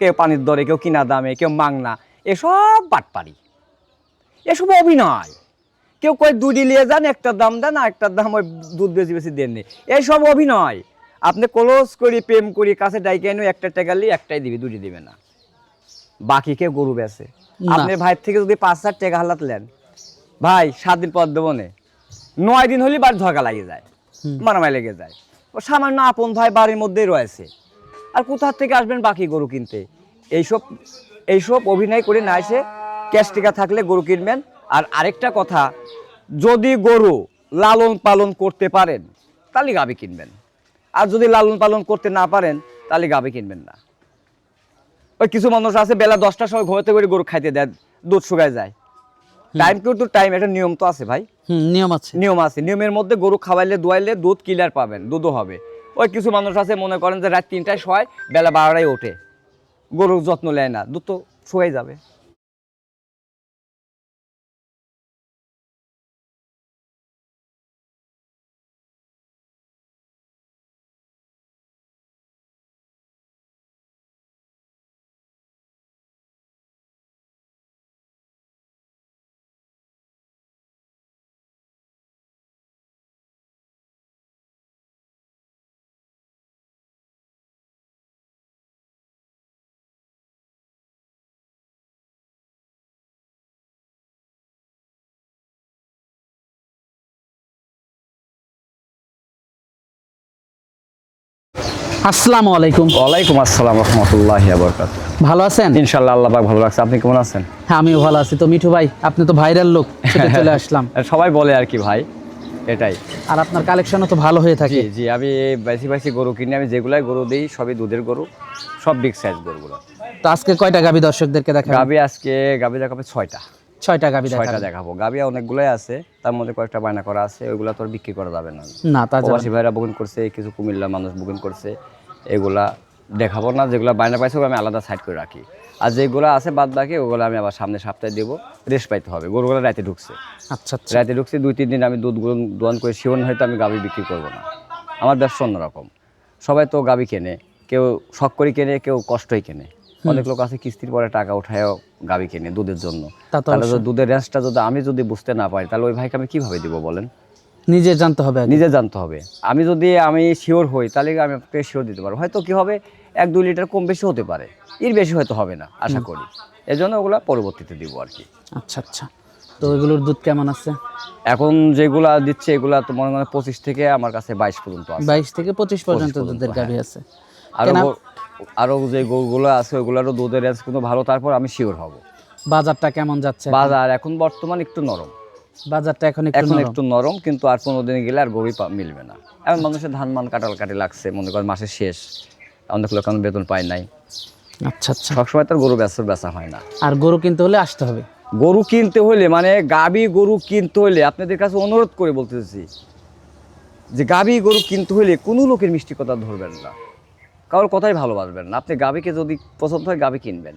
কেউ পানির দরে কেউ কিনা দামে কেউ মাংনা এসব বাটপারি এসব অভিনয়। কেউ কয় দুটি নিয়ে যান একটার দাম দেন আর একটার দাম ওই দুধ বেশি বেশি দেননি এইসব অভিনয়। আপনি ক্লোজ করি প্রেম করি কাছে ডাইকে এনে একটা টাকা নিয়ে একটাই দিবি দুটি দিবে না। বাকি কে গরু বেছে আপনি ভাইয়ের থেকে যদি পাঁচ হাজার টাকা হালাত নেন ভাই সাত দিন পর দেবো নে। নয় দিন হলে বাড়ি ঝগড়া লাগে যায়। মারামারি লেগে যায়। সামান্য আপন ভাই বাড়ির মধ্যেই রয়েছে। আর কোথা থেকে আসবেন বাকি গরু কিনতে? এইসব এইসব অভিনয় করে না এসে ক্যাশ টিকা থাকলে গরু কিনবেন। আর আরেকটা কথা যদি গরু লালন পালন করতে পারেন তাহলে গাবি কিনবেন। আর যদি লালন পালন করতে না পারেন তাহলে গাবি কিনবেন না। ওই কিছু মানুষ আছে বেলা দশটার সময় ঘুমাতে করে গরু খাইতে দেয় দুধ শুকায় যায়। টাইম কিন্তু টাইম একটা নিয়ম তো আছে ভাই। নিয়ম আছে। নিয়ম আছে। নিয়মের মধ্যে গরু খাওয়াইলে দোয়াইলে দুধ কিলার পাবেন দুধও হবে। ওই কিছু মানুষ আছে, মনে করেন যে রাত তিনটায় শোয়, বেলা বারোটায় ওঠে। গরুর যত্ন নেয় না, দুধ তো শুয়ে যাবে। আসসালামু আলাইকুম। ওয়ালাইকুম আসসালাম রহমতুল্লাহ বরকাত ভালো আছেন? ইনশাল্লাহ আল্লাহ পাক ভালো রাখছে। আপনি কেমন আছেন? হ্যাঁ আমিও ভালো আছি। তো মিঠু ভাই আপনি তো ভাইরাল লোক চলে আসলাম। সবাই বলে আর কি ভাই এটাই। আর আপনার কালেকশনও তো ভালো হয়ে থাকে। জি আমি বাইসি বাইসি গরু কিনে। আমি যেগুলাই গরু দিই সবই দুধের গরু সব বিগ সাইজ গরুগুলো। তো আজকে কয়টা গাবি দর্শকদেরকে দেখাবেন? গাবি আজকে গাবি দেখাবে ছয়টা। ছয়টা গাবি ছয়টা দেখাবো। গাবি অনেকগুলোই আছে তার মধ্যে কয়েকটা বায়না করা আছে ওইগুলো তো আর বিক্রি করা যাবে না। না তা প্রবাসী ভাইরা বুকিং করছে কিছু কুমিল্লা মানুষ বুকিং করছে এগুলা দেখাবো না যেগুলো বায়না পাইছে আমি আলাদা সাইড করে রাখি। আর যেগুলো আছে বাদ বাকি ওগুলো আমি আবার সামনে সপ্তাহে দেবো রেস্ট পাইতে হবে। গরুগুলো রাতে ঢুকছে। আচ্ছা আচ্ছা। রাতে ঢুকছে দুই তিন দিন আমি দুধ দোয়ান করে শিওন হয়তো আমি গাবি বিক্রি করব না। আমার ব্যবসা অন্যরকম। সবাই তো গাবি কেনে কেউ শখ করে কেনে কেউ কষ্টই কেনে। অনেক লোক আছে কিস্তির পরে টাকা উঠায়ও গাবি কেনে দুধের জন্য। তাহলে দুধের রেঞ্জটা যদি আমি যদি বুঝতে না পারি তাহলে ওই ভাইকে আমি কীভাবে দিব বলেন? নিজে জানতে হবে নিজে জানতে হবে। আমি যদি আমি শিওর হই তাহলে আমি আপনাকে শিওর দিতে পারব। হয়তো কি হবে এক দুই লিটার কম বেশি হতে পারে। এর বেশি হয়তো হবে না আশা করি। এজন্য ওগুলা পরবর্তীতে দিব আর কি। আচ্ছা আচ্ছা। তো এগুলোর দুধ কেমন আছে? এখন যেগুলা দিচ্ছে এগুলা তো মনে হয় পঁচিশ থেকে আমার কাছে বাইশ পর্যন্ত আছে। বাইশ থেকে পঁচিশ পর্যন্ত দুধের গাবি আছে। আরও কেনা- গো- আরও যে গরুগুলো আছে ওগুলারও দুধের রেঞ্জ কিন্তু ভালো তারপর আমি শিওর হব। বাজারটা কেমন যাচ্ছে বাজার এখন বর্তমান একটু নরম। বাজারটা এখন এখন একটু নরম কিন্তু আর পনেরো দিন গেলে আর গরুই মিলবে না। এখন মানুষের ধান মান কাটাল কাটি লাগছে মনে করেন মাসের শেষ। অনেক লোক এখন বেতন পায় নাই। আচ্ছা আচ্ছা। সবসময় তার গরু বেচার বেচা হয় না। আর গরু কিনতে হলে আসতে হবে? গরু কিনতে হলে মানে গাবি গরু কিনতে হলে আপনাদের কাছে অনুরোধ করে বলতেছি যে গাবি গরু কিনতে হলে কোনো লোকের মিষ্টি কথা ধরবেন না। কারোর কথাই ভালোবাসবেন না। আপনি গাবিকে যদি পছন্দ হয় গাবি কিনবেন।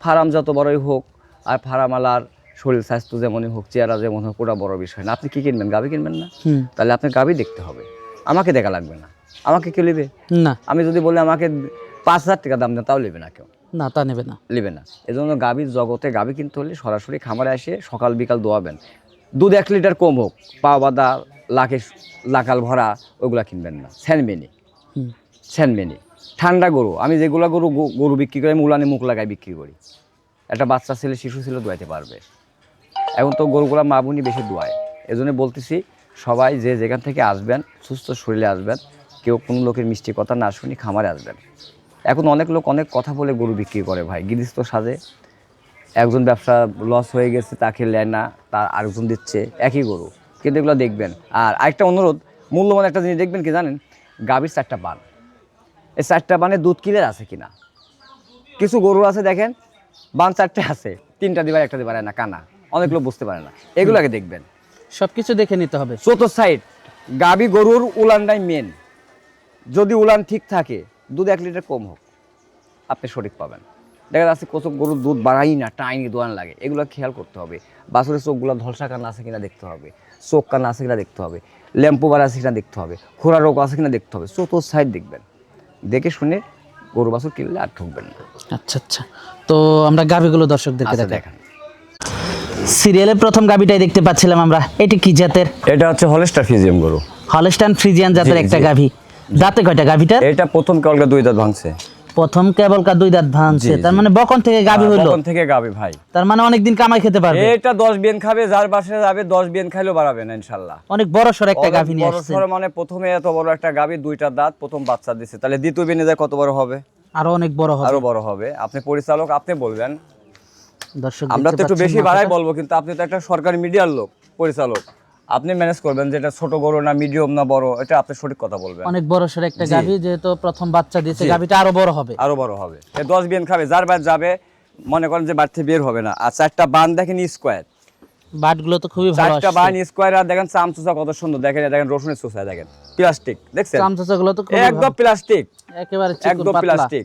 ফার্ম যত বড়ই হোক আর ফার্মালার শরীর স্বাস্থ্য যেমনই হোক চেহারা যেমন হোক ওটা বড় বিষয় না। আপনি কি কিনবেন গাবি কিনবেন না? তাহলে আপনি গাবি দেখতে হবে। আমাকে দেখা লাগবে না। আমাকে কেউ নেবে? না। আমি যদি বলি আমাকে পাঁচ হাজার টাকা দাম দেন তাও নেবে না কেউ। না তা নেবে না। নেবে না। এজন্য গাভীর জগতে গাভী কিনতে হলে সরাসরি খামারে এসে সকাল বিকাল দোয়াবেন। দুধ এক লিটার কম হোক পাও বাদা লাখে লাকাল ভরা ওগুলা কিনবেন না। স্যানমেনি। হুম। স্যানমেনি। ঠান্ডা গরু। আমি যেগুলা গরু গরু বিক্রি করি, আমি উলানে মুখ লাগাই বিক্রি করি। একটা বাচ্চা ছেলে, শিশু ছেলে দোয়াইতে পারবে। এখন তো গরুগুলা মা বোনই বেশি দোয়ায়। এজন্য বলতেছি, সবাই যে যেখান থেকে আসবেন, সুস্থ শরীরে আসবেন, কেউ কোনো লোকের মিষ্টি কথা না শুনি খামারে আসবেন। এখন অনেক লোক অনেক কথা বলে গরু বিক্রি করে ভাই, গৃহস্থ সাজে। একজন ব্যবসা লস হয়ে গেছে, তাকে নেয় না, তার আরেকজন দিচ্ছে, একই গরু। কিন্তু এগুলো দেখবেন। আর আরেকটা অনুরোধ, মূল্যবান একটা জিনিস দেখবেন কি জানেন? গাভীর চারটা বান। এই চারটা বানে দুধ কিলের আছে কিনা? কিছু গরু আছে দেখেন বান চারটে আছে তিনটা দিবার একটা দিবার না কানা। অনেক লোক বুঝতে পারে না। এগুলোকে দেখবেন। সবকিছু দেখে নিতে হবে। চতুর্থ সাইড গাবি গরুর উলানটাই মেন যদি উলান ঠিক থাকে দুধ এক লিটার কম হোক আপনি সঠিক পাবেন। দেখা যাচ্ছে কত গরুর দুধ বাড়াই না টাইনি দোয়ান লাগে। এগুলো খেয়াল করতে হবে। বাছুরের চোখগুলো ধলসা কান আছে কিনা দেখতে হবে। চোখ কান আছে কিনা দেখতে হবে। ল্যাম্পো বার আছে কিনা দেখতে হবে। খোরা রোগ আছে কিনা দেখতে হবে। চতুর্থ সাইড দেখবেন। দেখে শুনে গরু বাছুর কিনলে আর ঠকবেন না। আচ্ছা আচ্ছা। তো আমরা গাভিগুলো দর্শকদেরকে দেখান দেখাই। দেখেন। সিরিয়ালের প্রথম গাভিটাই দেখতে পাচ্ছিলাম আমরা। এটি কি জাতের? এটা হচ্ছে হলেস্টার ফিজিয়াম গরু। হলেস্টার ফ্রিজিয়ান জাতের একটা গাভী। গাভি দাঁতে কয়টা গাভিটার? এটা প্রথম কালকে দুই দাঁত ভাঙছে। প্রথম কেবল কা দুই দাঁত ভাঙছে। তার মানে বকন থেকে গাভি হইল। তখন থেকে গাবে ভাই। তার মানে অনেকদিন কামাই খেতে পারবে। এটা দশ বিয়ান খাবে যার বাসায় যাবে দশ বিয়ান খাইলেও বাড়াবে না ইনশাল্লাহ। অনেক বড় সর একটা অনেক গাভি নিয়ে বড় আসছে সড়ো মানে প্রথমে এত বড় একটা গাবি দুইটা দাঁত প্রথম বাচ্চা দিছে। তাহলে দ্বিতীয় বিনে যায় কত বড় হবে? আরও অনেক বড় হবে। আরও বড় হবে। আপনি পরিচালক আপনি বলবেন। দর্শক আমরা তো একটু বেশি। বাড়াই বলব কিন্তু আপনি তো একটা সরকারি মিডিয়ার লোক পরিচালক। আপনি ম্যানেজ করবেন যে এটা ছোট বড় না মিডিয়াম না বড় এটা আপনি সঠিক কথা বলবেন। অনেক বড় সর একটা। গাভি যেহেতু প্রথম বাচ্চা দিয়েছে জি। গাভিটা আরও বড় হবে। আরও বড় হবে। এ দশ বিয়ান খাবে যার বাইর যাবে মনে করেন যে বাড়ি থেকে বের হবে না। আর চারটা বান দেখেন স্কোয়ার বাটগুলো তো খুবই ভালো চারটা বান স্কোয়ার আর দেখেন চাম চুচা কত সুন্দর। দেখেন দেখেন রসুনের চুচা দেখেন। প্লাস্টিক দেখছেন? চামচাগুলো তো খুবই একদম প্লাস্টিক একেবারে চিকন একদম প্লাস্টিক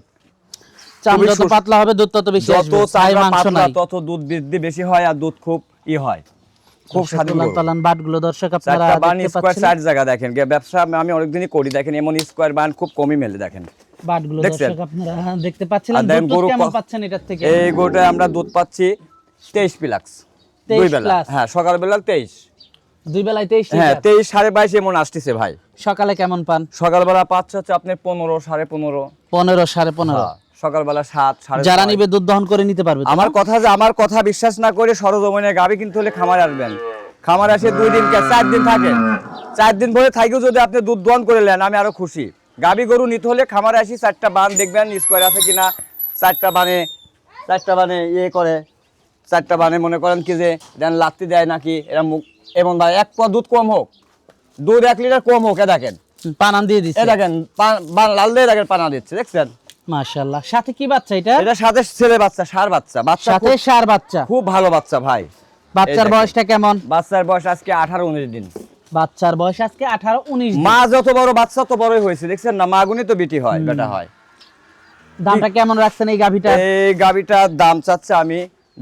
চাম যত পাতলা হবে দুধ তত বেশি যত আসবে তাই চামড়া মাংস পাতলা তত দুধ বৃদ্ধি বেশি হয় আর দুধ খুব ই হয়। খুব স্বাধীন বাটগুলো দর্শক আপনারা বান স্কোয়ার চার জায়গা দেখেন। ব্যবসা আমি- অনেকদিনই করি দেখেন এমন স্কোয়ার বান খুব কমই মেলে দেখেন। বাটগুলো দর্শক আপনারা দেখতে পাচ্ছিলেন। দুধ কেমন পাচ্ছেন এটার থেকে? এই গোটায় আমরা দুধ পাচ্ছি তেইশ পিলাক্স। 23 দুই বেলা। হ্যাঁ সকালবেলা তেইশ। দুই বেলায় তেইশ হ্যাঁ। তেইশ সাড়ে বাইশ এমন আসতেছে ভাই। সকালে কেমন পান? সকালবেলা পাচ্ছে হচ্ছে আপনি পনেরো সাড়ে পনেরো। পনেরো সাড়ে পনেরো। হ্যাঁ, সকালবেলা সাত সাড়ে যারা। নিবে দুধ দহন করে নিতে পারবে আমার কথা যে আমার কথা বিশ্বাস না করে সরজমিনে গাবি কিনতে হলে খামার আসবেন। খামার আসে দুই দিন চার দিন থাকেন চার দিন পরে থাকেও যদি আপনি দুধ দোয়ান করে নেন আমি আরও খুশি। গাবি গরু নিতে হলে খামারে আসি চারটা বান দেখবেন স্কোয়ার আছে কিনা চারটা বানে চারটা বানে ইয়ে করে। চারটা বানে মনে করেন কি যে দেন লাত্তি দেয় নাকি এরা মুখ এমন ভাই এক পোয়া দুধ কম হোক। দুধ এক লিটার কম হোক এ দেখেন। পানান দিয়ে এ দিচ্ছে দেখেন লাল দিয়ে দেখেন পানা দিচ্ছে দেখছেন? মাশাআল্লাহ। সাথে কি বাচ্চা এটা? এটা সাথে ছেলে বাচ্চা সার বাচ্চা। বাচ্চা সাথে বাচ্চা। খুব ভালো বাচ্চা ভাই। বাচ্চার বয়সটা কেমন? বাচ্চার বয়স আজকে আঠারো উনিশ দিন। বাচ্চার বয়স আজকে আঠারো উনিশ মা যত বড় বাচ্চা তো বড়ই হয়েছে। দেখছেন না মাগুনি তো বিটি হয় বেটা হয়। দামটা কেমন রাখছেন এই গাভিটা? এই দাম চাচ্ছে আমি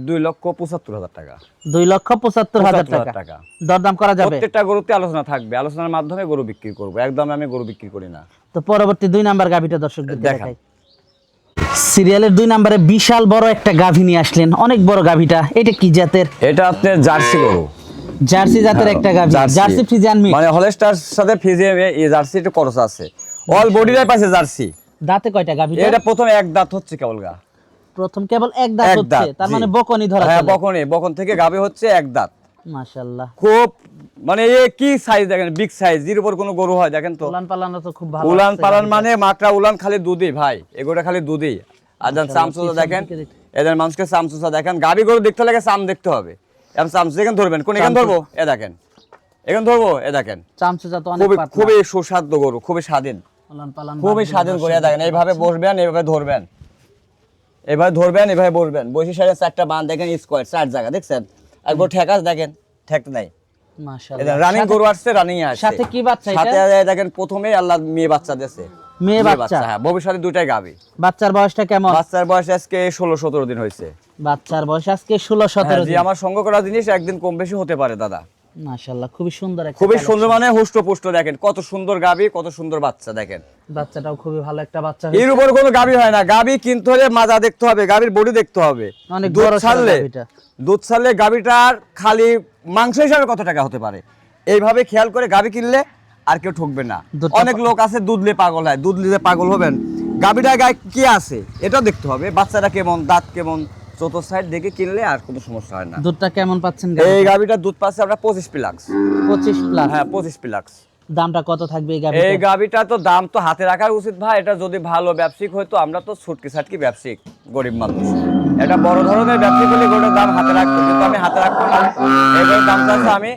দুই লক্ষ পঁচাত্তর হাজার টাকা। দুই লক্ষ পঁচাত্তর হাজার টাকা। টাকা। দরদাম করা যাবে? প্রত্যেকটা গরুতে আলোচনা থাকবে। আলোচনার মাধ্যমে গরু বিক্রি করব। একদম আমি গরু বিক্রি করি না। তো পরবর্তী দুই নাম্বার গাভিটা দর্শকদের দেখাই। সিরিয়ালের দুই নাম্বারে বিশাল বড় একটা গাভি নিয়ে আসলেন। অনেক বড় গাভিটা। এটা কি জাতের? এটা আপনার জার্সি গরু। জার্সি জাতের একটা গাভি। জার্সি। Friesian mix. মানে হলেস্টার সাথে ফিজে এই জার্সি একটু খরচ আছে। অল বডিটাই পাশে জার্সি। দাঁতে কয়টা গাভিটা এটা প্রথম এক দাঁত হচ্ছে কেবল গা। প্রথম কেবল এক দাঁত হচ্ছে। তার মানে বকনি ধরা হ্যাঁ বকনে। বকন থেকে গাবে হচ্ছে এক দাঁত। মাশাআল্লাহ। খুব মানে এ কি সাইজ দেখেন বিগ সাইজ এর উপর কোনো গরু হয় দেখেন তো। উলান পালানো তো খুব ভালো উলান পালান মানে মাকড়া উলান খালি দুধই ভাই এগুলো খালি দুধই। আর দেন চামচুসা দেখেন দেখতে- এদের মানুষকে চামচুসা দেখেন গাবি গরু দেখতে লাগে চাম দেখতে হবে। ধরবেন কোন এখানে। ধরবো? এ দেখেন এখানে ধরবো এ দেখেন। চামচুচা তো অনেক খুবই সুস্বাদ্য গরু খুবই স্বাধীন। উলান পালান খুবই স্বাধীন করে দেখেন এইভাবে বসবেন এইভাবে ধরবেন। এভাবে ধরবেন এভাবে বসবেন। বসে সাইডে চারটা বান দেখেন স্কোয়ার চার জায়গা দেখছেন? একবার ঠেকাস দেখেন নাই। রানিং গরু আসছে রানিং আসছে। সাথে কি বাচ্চা? সাথে দেখেন প্রথমেই আল্লাহ মেয়ে বাচ্চা দিয়েছে। মেয়ে বাচ্চা? হ্যাঁ ভবিষ্যতে দুটাই গাবে। বাচ্চার বয়সটা কেমন? বাচ্চার বয়স আজকে ষোলো সতেরো দিন হয়েছে। বাচ্চার বয়স আজকে ষোলো সতেরো হ্যাঁ, জি আমার সঙ্গ করা জিনিস একদিন কম বেশি হতে পারে দাদা। মাশাআল্লাহ খুবই সুন্দর একটা খুবই সুন্দর মানে হুষ্টপুষ্ট দেখেন কত সুন্দর গাবি কত সুন্দর বাচ্চা দেখেন। বাচ্চাটাও খুবই ভালো একটা বাচ্চা এর উপর কোনো গাবি হয় না। গাবি কিনতে হলে মাজা দেখতে হবে গাবির বডি দেখতে হবে। অনেক দুধ ছাড়লে দুধ ছাড়লে গাবিটার খালি মাংস হিসাবে কত টাকা হতে পারে? এইভাবে খেয়াল করে গাবি কিনলে আর কেউ ঠকবে না। অনেক লোক আছে দুধ নিয়ে পাগল হয় দুধ নিয়ে পাগল হবেন। গাবিটার গায়ে কি আছে? এটাও দেখতে হবে বাচ্চাটা কেমন দাঁত কেমন চতুর সাইড দেখে কিনলে আর কোনো সমস্যা হয় না। দুধটা কেমন পাচ্ছেন এই গাবিটার দুধ পাচ্ছে আমরা পঁচিশ পিলাক্স। পঁচিশ প্লাস হ্যাঁ পঁচিশ পিলাক্স। দামটা কত থাকবে এই এই গাবিটা তো দাম তো হাতে রাখা উচিত ভাই। এটা যদি ভালো ব্যবসায়িক আমরা তো ছুটকি ছাটকি ব্যবসায়িক গরিব মানুষ। এটা বড় ধরনের ব্যবসায়িক হলে গোটার দাম হাতে রাখতো কিন্তু আমি হাতে রাখব না। দাম চাচ্ছে আমি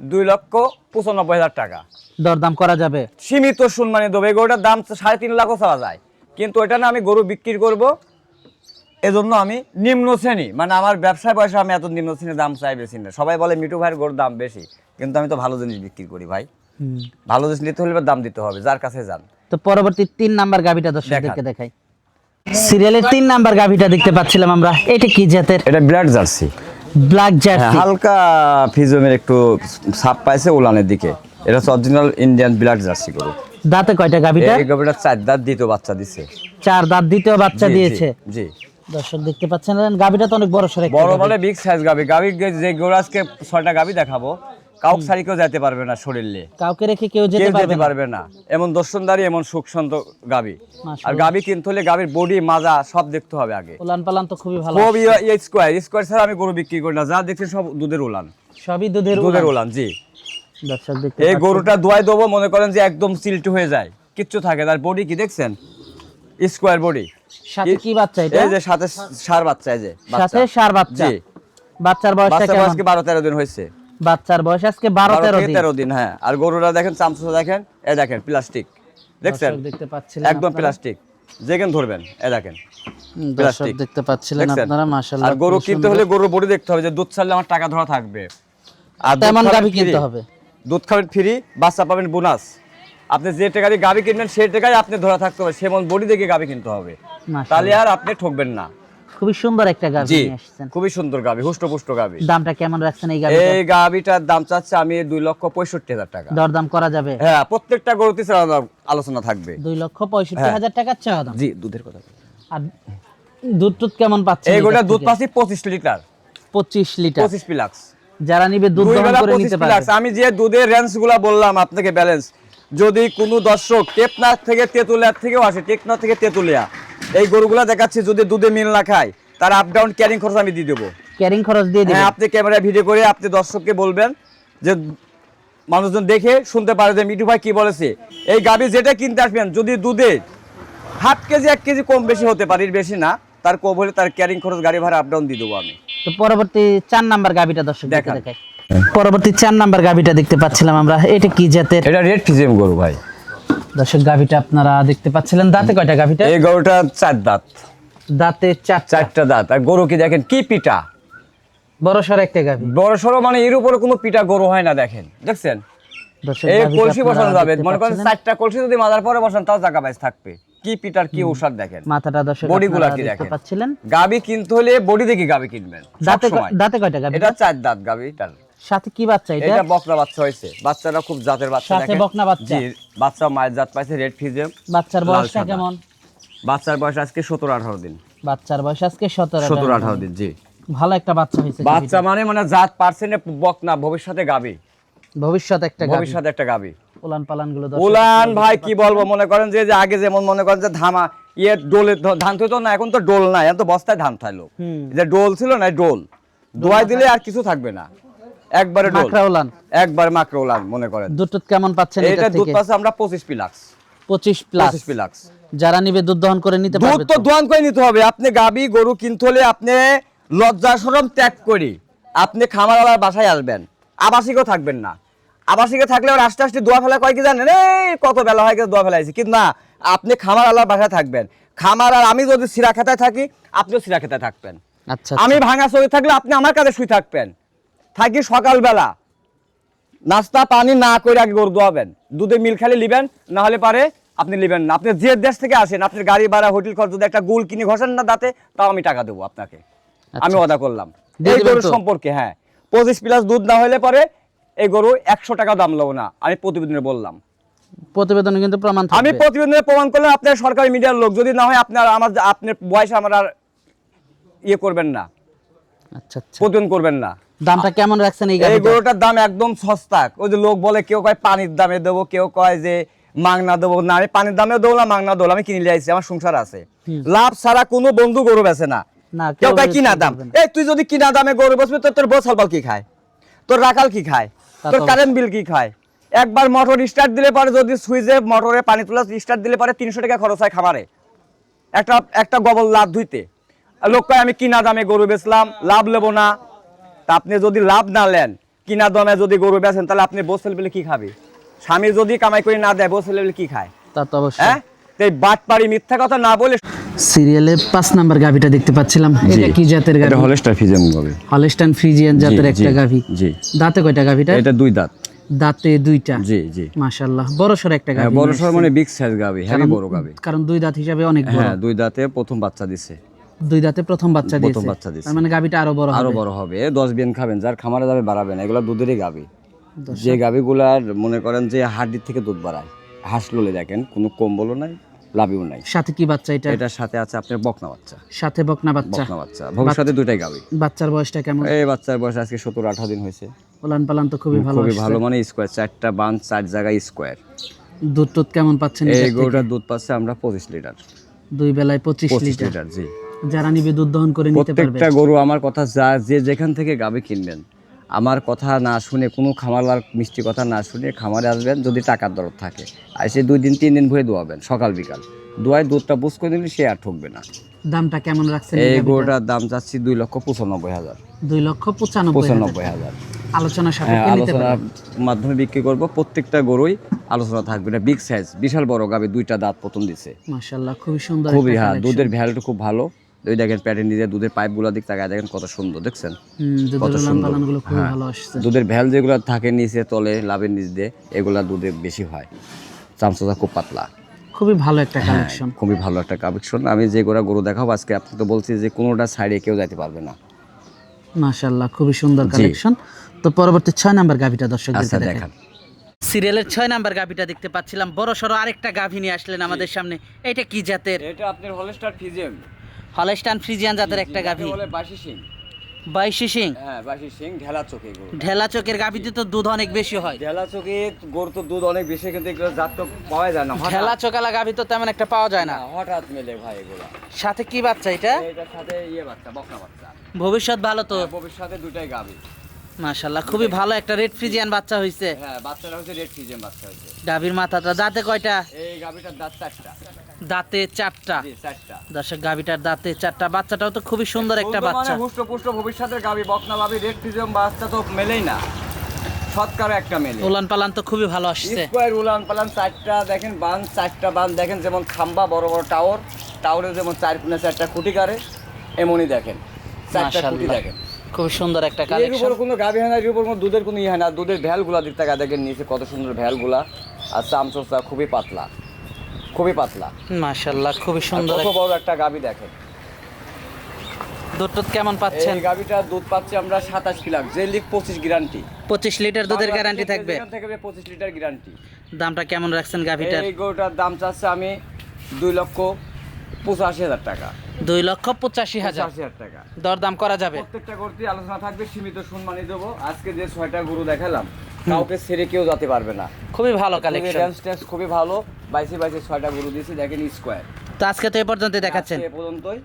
দুই লক্ষ পঁচানব্বই হাজার টাকা। দরদাম করা যাবে? সীমিত সম্মানে দেবো এই গরুটার দাম সাড়ে তিন লাখও চাওয়া যায়। কিন্তু এটা না আমি গরু বিক্রি করব এজন্য আমি নিম্ন শ্রেণি। মানে আমার ব্যবসায় পয়সা আমি এত নিম্ন শ্রেণির দাম চাই বেশি না। সবাই বলে মিঠু ভাইয়ের গরুর দাম বেশি কিন্তু আমি তো ভালো জিনিস বিক্রি করি ভাই। ভালো জিনিস নিতে হলে দাম দিতে হবে যার কাছে যান। তো পরবর্তী তিন নাম্বার গাভিটা দর্শকদেরকে দেখাই। সিরিয়ালের তিন নাম্বার গাভিটা দেখতে পাচ্ছিলাম আমরা। এটা কি জাতের? এটা ব্লাড জার্সি। Black jersey. হালকা ফিজমের একটু ছাপ পাইছে উলানের দিকে। এটা হচ্ছে অরিজিনাল ইন্ডিয়ান ব্লাড জার্সি গরু। দাঁতে কয়টা গাভিটা? এই গাভিটা চার দাঁত দ্বিতীয় বাচ্চা দিছে। চার দাঁত দ্বিতীয় বাচ্চা দিয়েছে। জি। দর্শক দেখতে পাচ্ছেন গাভিটা তো অনেক বড় সরে বড় বলে বিগ সাইজ গাবি গাবি যে গরু আজকে ছয়টা গাবি দেখাবো কাউক সারি কেউ যেতে পারবে না শরীরে। কাউকে রেখে কেউ যেতে পারবে না। পারবে না। এমন দর্শনদারি এমন সুখ সন্ত গাবি আর। গাবি কিনতে হলে গাবির বডি মাজা সব দেখতে হবে আগে। উলান পালান তো খুবই ভালো খুব স্কোয়ার স্কোয়ার ছাড়া আমি গরু বিক্রি করি না। যা দেখছেন সব দুধের উলান। সবই দুধের দুধের উলান। উলান জি। দর্শক দেখতে এই গরুটা দোয়াই দেবো মনে করেন যে একদম সিল্ট হয়ে যায়। কিচ্ছু থাকে তার বডি কি দেখছেন? স্কোয়ার বডি সাথে কি বাচ্চা এটা? এই যে সাথে সার বাচ্চা এই যে সাথে সার বাচ্চা। বাচ্চার বয়সটা কেমন? আজকে বারো তেরো দিন হয়েছে? বাচ্চার বয়স আজকে বারো বারো তেরো থেকে দিন তেরো দিন। হ্যাঁ। আর গরুটা দেখেন চামচা দেখেন এ দেখেন প্লাস্টিক। দেখছেন? দেখতে পাচ্ছিলেন একদম প্লাস্টিক। যেখানে ধরবেন এ দেখেন plastic। দেখতে পাচ্ছিলেন আপনারা মাশাআল্লাহ আর গরু কিনতে হলে গরুর বডি দেখতে হবে যে দুধ ছাড়লে আমার টাকা ধরা থাকবে। আর তেমন খাবেন কিনতে হবে। দুধ খাবেন ফ্রি বাচ্চা পাবেন বোনাস। আপনি যে টাকা দিয়ে গাভি কিনবেন সেই টাকায় আপনি ধরা থাকতে হবে। সেমন বডি দেখে গাভি কিনতে হবে। তাহলে আর আপনি ঠকবেন না। খুবই সুন্দর একটা নিয়ে আসছেন। খুবই সুন্দর হুষ্টপুষ্ট দামটা কেমন রাখছেন এই এই দাম চাচ্ছে আমি দুই লক্ষ পঁয়ষট্টি হাজার টাকা। দরদাম করা যাবে? হ্যাঁ প্রত্যেকটা গরুতে আলোচনা থাকবে। দুই লক্ষ পঁয়ষট্টি হ্যাঁ। হাজার টাকার চাওয়া দাম? জি দুধের কথা। আর দুধ টুধ কেমন পাচ্ছেন এই এটার দুধ পাচ্ছি পঁচিশ লিটার। পঁচিশ লিটার। পঁচিশ পিলাক্স। যারা নিবে দুধ দহন করে নিতে পারবে। আমি যে দুধের রেঞ্জগুলা বললাম আপনাকে ব্যালেন্স যদি কোনো দর্শক টেপনার থেকে তেঁতুলিয়ার থেকেও আসে টেকনার থেকে তেঁতুলিয়া এই গরুগুলা দেখাচ্ছি যদি দুধে মিল না খায় তার আপ ডাউন ক্যারিং খরচ আমি দিয়ে দেবো। ক্যারিং খরচ দিয়ে দিবেন হ্যাঁ আপনি ক্যামেরা ভিডিও করে আপনি দর্শককে বলবেন যে মানুষজন দেখে শুনতে পারে যে মিঠু ভাই কি বলেছে। এই গাবি যেটা কিনতে আসবেন যদি দুধে হাফ কেজি এক কেজি কম বেশি হতে পারে বেশি না তার কম হলে তার ক্যারিং খরচ গাড়ি ভাড়া আপ ডাউন দিয়ে দেবো আমি। তো পরবর্তী চার নাম্বার গাভিটা দর্শক দেখান। দেখাই। পরবর্তী চার নাম্বার গাভিটা দেখতে পাচ্ছিলাম আমরা। এটা কি জাতের? এটা রেড ফিজেম গরু ভাই। দর্শক গাভিটা আপনারা দেখতে পাচ্ছিলেন। দাঁতে কয়টা গাভিটা? এই গরুটা চার দাঁত। দাঁতে চার চার চারটা দাঁত। আর গরু কি দেখেন কি পিটা বড় সর একটা গাভি। বড় সড়ো মানে এর উপরে কোনো পিটা গরু হয় না দেখেন দেখছেন? এই কলসি বসানো যাবে। মনে করেন চারটা কলসি যদি মাজার পরে বসান তাও জায়গা বাইস থাকবে। কি পিটার কি ঔষধ দেখেন? মাথাটা দর্শক বডিগুলা কি দেখতে দেখেন? পাচ্ছিলেন? গাবি কিনতে হলে বডি দেখে গাবি কিনবেন দাঁতে দাঁতে কয়টা গাভি? এটা চার দাঁত গাবিটার সাথে কি বাচ্চা এটা? এটা বকনা বাচ্চা হয়েছে বাচ্চারা খুব জাতের বাচ্চা সাথে বকনা বাচ্চা। জি বাচ্চা মায়ের জাত পাইছে রেড ফিজেম বাচ্চার লাল বয়সটা কেমন? বাচ্চার বয়স আজকে সতেরো আঠারো দিন। বাচ্চার বয়স আজকে সতেরো সতেরো আঠারো দিন জি। ভালো একটা বাচ্চা হয়েছে বাচ্চা মানে মানে জাত পার্সেন্টে বকনা ভবিষ্যতে গাবি। ভবিষ্যৎ একটা গাভী ভবিষ্যতে একটা গাবি। উলান পালানগুলো উলান ভাই কি বলব মনে করেন যে আগে যেমন মনে করেন যে ধামা ইয়ে ডোলে ধান তো না এখন তো ডোল নাই এখন তো বস্তায় ধান থাইলো। যে ডোল ছিল না ডোল। দোয়াই দিলে আর কিছু থাকবে না। একবারে উলান একবার মাত্র উলান মনে করেন। দুধ কেমন পাচ্ছেন এটা এটা দুধ পাচ্ছে আমরা পঁচিশ পিলাক্স। পঁচিশ প্লাস। পঁচিশ পিলাক্স। যারা নিবে দুধ দহন করে নিতে দুধ পারবে তো তো? দোয়ান করে নিতে হবে। আপনি গাবি গরু কিনতে হলে আপনি লজ্জা সরম ত্যাগ করি। আপনি খামারওয়ালার বাসায় আসবেন। আবাসিকও থাকবেন না। আবাসিকে থাকলে আবার আস্তে আস্তে দোয়া ফেলা কয় কি জানেন? এই কত বেলা হয় গেছে দোয়া ফেলাইছি। কিন্তু না আপনি খামারওয়ালার বাসায় থাকবেন। খামার আর আমি যদি সিরা খেতায় থাকি আপনিও সিরা খেতায় থাকবেন। আচ্ছা আমি ভাঙা চোখে থাকলে আপনি আমার কাছে শুয়ে থাকবেন। থাকি সকালবেলা। নাস্তা পানি না করে আগে গরু দোয়াবেন। দুধে মিল খালি লিবেন না হলে পারে আপনি লিবেন না। আপনি যে দেশ থেকে আসেন আপনার গাড়ি ভাড়া হোটেল খরচ যদি একটা গুল কিনে ঘষেন না দাঁতে তাও আমি টাকা দেবো আপনাকে। আমি ওয়াদা করলাম। এই গরুর সম্পর্কে হ্যাঁ। পঁচিশ প্লাস দুধ না হলে পরে এই গরু একশো টাকা দাম লবো না। আমি প্রতিবেদনে বললাম। প্রতিবেদনে কিন্তু প্রমাণ আমি প্রতিবেদনে প্রমাণ করলাম আপনার সরকারি মিডিয়ার লোক। যদি না হয় আপনার আমার আপনার বয়স আমার আর ইয়ে করবেন না। আচ্ছা আচ্ছা। করবেন না। দামটা কেমন রাখছেন এই এই গরুটার দাম একদম সস্তা ওই যে লোক বলে কেউ কয় পানির দামে দেবো কেউ কয় যে মাংনা দেবো। না আমি পানির দামে দেবো না মাংনা দেবো আমি কিনে আমার সংসার আছে। লাভ ছাড়া কোনো বন্ধু গরু বেছে না। কেউ কয় কিনা দাম? এই তুই যদি কিনা দামে গরু বসবি তোর তোর বল কি খায়? তোর রাখাল কি খায়? তোর কারেন্ট বিল কি খায়? একবার মোটর স্টার্ট দিলে পরে যদি সুইচে মোটরে পানি তোলা স্টার্ট দিলে পরে তিনশো টাকা খরচ হয় খামারে। একটা একটা গবল লাভ ধুইতে। লোক কয় আমি কিনা দামে গরু বেচলাম লাভ নেব না। তা আপনি যদি লাভ না নেন কিনা দামে যদি গরু বেচেন তাহলে আপনি বসেল পেলে কি খাবে? স্বামী যদি কামাই করে না দেয় বসেল পেলে কি খায়? তা তো অবশ্যই। হ্যাঁ? তো এই বাটপাড়ি মিথ্যা কথা না বলে সিরিয়ালে পাঁচ নাম্বার গাভিটা দেখতে পাচ্ছিলাম। এটা কি জাতের গাভি? হলস্টার ফিজেম গবে হলস্টাইন ফ্রিজিয়ান জাতের একটা গাভি। জি। দাঁতে কয়টা গাভিটা? এটা দুই দাঁত। দাঁতে দুইটা। জি জি। মাশাআল্লাহ বড় সর একটা হ্যাঁ গাভি। বড় সর মানে বিগ সাইজ গাবি হ্যাভি বড় গাবি কারণ দুই দাঁত হিসাবে অনেক বড়। হ্যাঁ দুই দাঁতে প্রথম বাচ্চা দিছে। দুই দাঁতে প্রথম বাচ্চা প্রথম বাচ্চা দিয়েছে। তার মানে গাভিটা আরও বড় আরও বড় হবে। দশ বিয়ান খাবেন যার খামারে যাবে বাড়াবেন এগুলো দুধেরই গাবি যে গাভিগুলার মনে করেন যে হাড্ডির থেকে দুধ বাড়ায় হাঁস লোলে দেখেন কোনো কম্বলও নাই লাভিও নাই। সাথে কি বাচ্চা এটা? এটার সাথে আছে আপনার বকনা বাচ্চা। সাথে বকনা বাচ্চা। বকনা বাচ্চা। ভবিষ্যতে দুইটাই গাভি। বাচ্চার বয়সটা কেমন? এই বাচ্চার বয়স আজকে সত্তর আঠারো দিন হয়েছে। ওলান পালান তো খুবই ভালো খুবই ভালো মানে স্কোয়ার চারটা বান চার জায়গায় স্কোয়ার দুধ টুধ কেমন পাচ্ছেন এই গরুটার দুধ পাচ্ছে আমরা পঁচিশ লিটার। দুই বেলায় পঁচিশ পঁচিশ লিটার। লিটার জি। যারা নিবে দুধ দহন করে নিতে পারবে। প্রত্যেকটা গরু আমার কথা যা যে যেখান থেকে গাভি কিনবেন আমার কথা না শুনে কোনো খামারওয়ালার মিষ্টি কথা না শুনে খামারে আসবেন যদি টাকার দরদ থাকে। আর সে দুই দিন তিন দিন ভরে দোয়াবেন সকাল বিকাল। দোয়ায় দুধটা বুঝ করে দিলে সে আর ঠকবে না। দামটা কেমন রাখছেন এই গরুটার দাম চাচ্ছি দুই লক্ষ পঁচানব্বই হাজার। দুই লক্ষ পঁচানব্বই পঁচানব্বই হাজার। আলোচনা হ্যাঁ সাপেক্ষে আলোচনার মাধ্যমে বিক্রি করব প্রত্যেকটা গরুই আলোচনা থাকবে না। বিগ সাইজ বিশাল বড় গাভি দুইটা দাঁত প্রথম দিছে। মাশাআল্লাহ খুবই সুন্দর খুবই হ্যাঁ দুধের ভ্যালুটা খুব ভালো। ওই দেখেন প্যাটেন দিয়ে দুধের পাইপগুলো দিক তাকায় দেখেন কত সুন্দর দেখছেন? কত সুন্দর। হ্যাঁ। ভালো আসছে। দুধের ভ্যাল যেগুলো থাকে নিচে তলে লাভের নিচ দিয়ে এগুলা দুধে বেশি হয়। চামচটা খুব পাতলা। খুবই ভালো একটা হ্যাঁ, কালেকশন খুবই ভালো একটা কালেকশন আমি যে গোড়া গরু দেখাবো আজকে আপনি তো বলছি যে কোনোটা সাইডে কেউ যাইতে পারবে না। মাশাআল্লাহ খুবই সুন্দর কালেকশন তো পরবর্তী ছয় নাম্বার গাভিটা দর্শকদেরকে আচ্ছা দেখান। দেখান। সিরিয়ালের ছয় নাম্বার গাভিটা দেখতে পাচ্ছিলাম। বড় সড়ো আরেকটা গাভি নিয়ে আসলেন আমাদের সামনে। এটা কি জাতের? এটা আপনার হলস্টার ফিজিয়াম। হলস্টান ফ্রিজিয়ান জাতের একটা গাভি। বলে বাসি সিং বাইশি সিং হ্যাঁ বাইশি সিং ঢেলা চোখে ঢেলা চোখের গাভিতে তো দুধ অনেক বেশি হয়। ঢেলা চোখে গরু তো দুধ অনেক বেশি কিন্তু এগুলো জাত তো পাওয়া যায় না। ঢেলা চোখালা গাভি তো তেমন একটা পাওয়া যায় না। হঠাৎ মেলে ভাই এগুলো। সাথে কি বাচ্চা এটা? এটা সাথে ইয়ে বাচ্চা বকনা বাচ্চা। ভবিষ্যৎ ভালো তো। হ্যাঁ, ভবিষ্যতে দুটাই গাবি মাশাআল্লাহ খুবই ভালো একটা রেড ফ্রিজিয়ান বাচ্চা হইছে। হ্যাঁ বাচ্চাটা হচ্ছে রেড ফিজিয়াম বাচ্চা হচ্ছে গাভীর মাথাটা দাঁতে কয়টা? এই গাবিটার দাঁত চারটা। দাঁতে চারটা। জি চারটা। দর্শক গাভীটার দাঁতে চারটা। বাচ্চাটাও তো খুবই সুন্দর একটা বাচ্চা। হুষ্ট পুষ্ট ভবিষ্যতের গাবি বকনা গাবি রেড ফিজিয়াম বাচ্চা তো মেলেই না। সৎকার একটা মেলে। উলান পালান তো খুবই ভালো আসছে। স্কোয়ার উলান পালান চারটা দেখেন বান চারটা বান দেখেন যেমন খাম্বা বড় বড় টাওয়ার টাওয়ারে যেমন চার কোণে চারটা খুঁটি কারে এমনই দেখেন। চারটা খুঁটি দেখেন। খুবই সুন্দর একটা এর উপর কোনো গাভী হয় না এর উপর কোনো দুধের কোনো ইয়ে হয় না। দুধের ভ্যালগুলা দিক থেকে দেখেন নিচে কত সুন্দর ভ্যালগুলা। আর চামচোসটা খুবই পাতলা খুবই পাতলা। মাশাআল্লাহ খুবই সুন্দর কত বড় একটা গাভী দেখেন। দুধ টুধ কেমন পাচ্ছেন? এই গাভীটার দুধ পাচ্ছি আমরা সাতাশ কিলাক যে লিখ পঁচিশ গ্যারান্টি। পঁচিশ লিটার দুধের গ্যারান্টি থাকবে। থেকে পঁচিশ লিটার গ্যারান্টি দামটা কেমন রাখছেন গাভিটার এই গরুটার দাম চাচ্ছে আমি দুই লক্ষ পঁচাশি হাজার টাকা। দুই লক্ষ পঁচাশি হাজার। টাকা। দরদাম করা যাবে। প্রত্যেকটা গরুতে আলোচনা থাকবে সীমিত সম্মানই দেবো। আজকে যে ছয়টা গরু দেখালাম কাউকে ছেড়ে কেউ যেতে পারবে না। খুবই ভালো কালেকশন ড্যান্স ট্যান্স খুবই ভালো। বাইশে বাইশে ছয়টা গরু দিয়েছি দেখেন স্কোয়ার তো আজকে তো এ পর্যন্ত দেখাচ্ছেন। এ পর্যন্তই।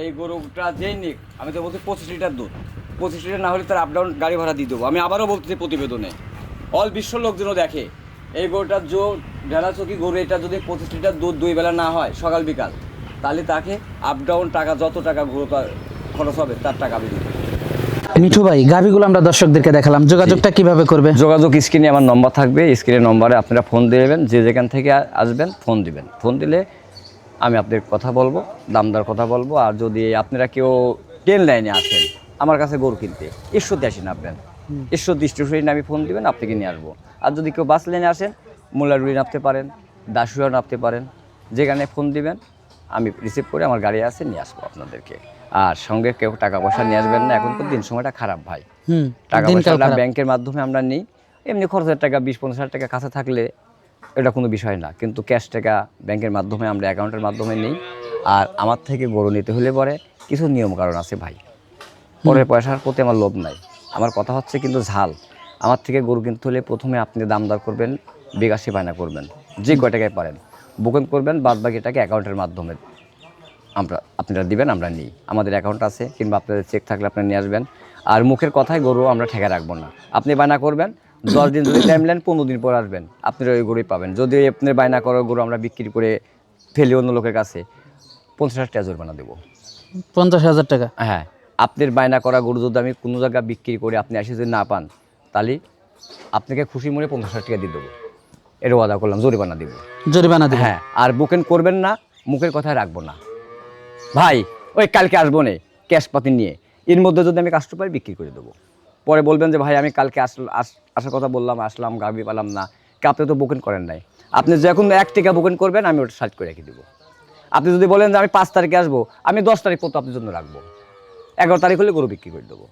এই গরুটা যেই নিক আমি তো বলছি পঁচিশ লিটার দুধ। পঁচিশ লিটার না হলে তার আপ ডাউন গাড়ি ভাড়া দিয়ে দেবো। আমি আবারও বলতেছি প্রতিবেদনে। অল বিশ্ব লোকজনও দেখে। এই গরুটার জো ঢেলা চকি গরু এটা যদি পঁচিশ লিটার দুধ দুই বেলা না হয় সকাল বিকাল। তাহলে তাকে আপ ডাউন টাকা যত টাকা খরচ হবে তার টাকা আমি দিব। মিঠু ভাই গাভিগুলো আমরা দর্শকদেরকে দেখালাম। যোগাযোগটা কীভাবে করবে? যোগাযোগ স্ক্রিনে আমার নম্বর থাকবে। স্ক্রিনের নম্বরে আপনারা ফোন দেবেন যে যেখান থেকে আসবেন ফোন দিবেন। ফোন দিলে আমি আপনাদের কথা বলব দামদার কথা বলব। আর যদি আপনারা কেউ ট্রেন লাইনে আসেন আমার কাছে গরু কিনতে ঈশ্বরতে আসেন আপনার ঈশ্বর দৃষ্টি আমি ফোন দিবেন আপনাকে নিয়ে আসব। আর যদি কেউ বাস লাইনে আসেন মোল্লারুড়ি নামতে পারেন দাসুয়া নামতে পারেন যেখানে ফোন দিবেন আমি রিসিভ করে আমার গাড়ি আছে নিয়ে আসব আপনাদেরকে। আর সঙ্গে কেউ টাকা পয়সা নিয়ে আসবেন না এখন তো দিন সময়টা খারাপ ভাই। টাকা খারাপ। ব্যাংকের মাধ্যমে আমরা নিই। এমনি খরচের টাকা বিশ পঞ্চাশ হাজার টাকা কাছে থাকলে এটা কোনো বিষয় না। কিন্তু ক্যাশ টাকা ব্যাংকের মাধ্যমে আমরা অ্যাকাউন্টের মাধ্যমে নিই। আর আমার থেকে গরু নিতে হলে পরে কিছু নিয়ম কারণ আছে ভাই। পরের পয়সার প্রতি আমার লোভ নাই। আমার কথা হচ্ছে কিন্তু ঝাল। আমার থেকে গরু কিনতে হলে প্রথমে আপনি দামদার করবেন বিকাশি বায়না করবেন। যে কয় টাকায় পারেন। বুকিং করবেন বাদ বাকি টাকা অ্যাকাউন্টের মাধ্যমে আমরা আপনারা দিবেন আমরা নিই। আমাদের অ্যাকাউন্ট আছে কিংবা আপনাদের চেক থাকলে আপনারা নিয়ে আসবেন। আর মুখের কথায় গরু আমরা ঠেকা রাখব না। আপনি বায়না করবেন দশ দিন যদি টাইম নেন পনেরো দিন পর আসবেন আপনারা ওই গরুই পাবেন। যদি আপনি বায়না করার গরু আমরা বিক্রি করে ফেলি অন্য লোকের কাছে পঞ্চাশ হাজার টাকা জরিমানা দেবো। পঞ্চাশ হাজার টাকা? হ্যাঁ আপনার বায়না করা গরু যদি আমি কোনো জায়গায় বিক্রি করে আপনি এসে যদি না পান তাহলে আপনাকে খুশি মনে পঞ্চাশ হাজার টাকা দিয়ে দেবো। এটা ওয়াদা করলাম জরিমানা দিব। জরিমানা দিবেন হ্যাঁ আর বুকেন করবেন না মুখের কথায় রাখব না। ভাই ওই কালকে আসব নে ক্যাশ পাতি নিয়ে। এর মধ্যে যদি আমি কাস্টমার পাই বিক্রি করে দেবো। পরে বলবেন যে ভাই আমি কালকে আস- আসার কথা বললাম আসলাম গাবি পেলাম না। আপনি তো বুকিং করেন নাই। আপনি যখন এক টাকা বুকিং করবেন আমি ওটা সার্চ করে রেখে দেবো। আপনি যদি বলেন যে আমি পাঁচ তারিখে আসব আমি দশ তারিখ পর্যন্ত আপনার জন্য রাখব। এগারো তারিখ হলে গরু বিক্রি করে দেবো।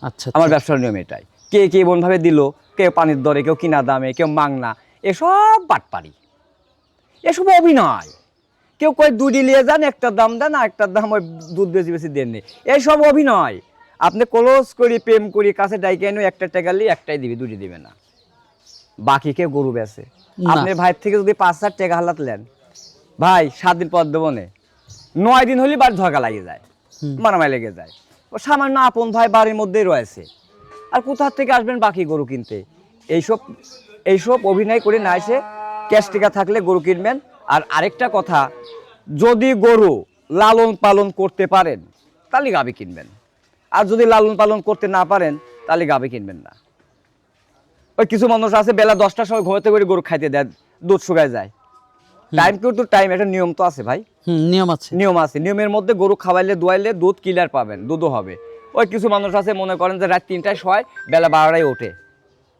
আচ্ছা আমার ব্যবসার নিয়ম এটাই। কে কে এমনভাবে দিল কেউ পানির দরে কেউ কিনা দামে কেউ মাংনা এসব বাটপারি এসব অভিনয়। কেউ কয় দুটি নিয়ে যান একটা দাম দেন আর একটা দাম ওই দুধ বেশি বেশি দেননি। এইসব অভিনয়। আপনি ক্লোজ করি প্রেম করি কাছে ডাইকে এনে একটা টাকা নিয়ে একটাই দিবি দুটি দিবে না। বাকি কেউ গরু বেছে। না। আপনি ভাই থেকে যদি পাঁচ হাজার টাকা হালাত নেন ভাই সাত দিন পর দেবো নে। নয় দিন হলে বাড়ি ঝগড়া লাগিয়ে যায়। মারামারি লেগে যায়। সামান্য আপন ভাই বাড়ির মধ্যেই রয়েছে। আর কোথা থেকে আসবেন বাকি গরু কিনতে? এইসব এইসব অভিনয় করে না এসে ক্যাশ টিকা থাকলে গরু কিনবেন। আর আরেকটা কথা যদি গরু লালন পালন করতে পারেন তাহলে গাবি কিনবেন। আর যদি লালন পালন করতে না পারেন তাহলে গাবি কিনবেন না। ওই কিছু মানুষ আছে বেলা দশটার সময় ঘুমাতে করে গরু খাইতে দেয় দুধ শুকায় যায়। টাইম কিন্তু টাইম একটা নিয়ম তো আছে ভাই। নিয়ম আছে। নিয়ম আছে। নিয়মের মধ্যে গরু খাওয়াইলে দোয়াইলে দুধ কিলার পাবেন দুধও হবে। ওই কিছু মানুষ আছে মনে করেন যে রাত তিনটায় শোয় বেলা বারোটায় ওঠে।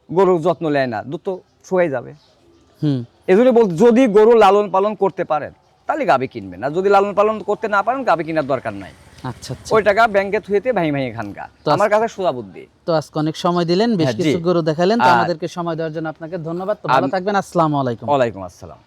গরুর যত্ন নেয় না দুধ তো শুয়ে যাবে। হুম। এই জন্য বল যদি গরু লালন পালন করতে পারেন তাহলে গাবি কিনবেন আর যদি লালন পালন করতে না পারেন গাবি কেনার দরকার নাই। আচ্ছা আচ্ছা। ওই টাকা ব্যাংকে থুয়েতে ভাই ভাই খান গা। তো আমার কাছে সোজা বুদ্ধি। তো আজকে অনেক সময় দিলেন বেশ হ্যাঁ, কিছু গরু দেখালেন তো আমাদেরকে সময় দেওয়ার জন্য আপনাকে ধন্যবাদ। তো ভালো থাকবেন আসসালামু আলাইকুম। ওয়ালাইকুম আসসালাম।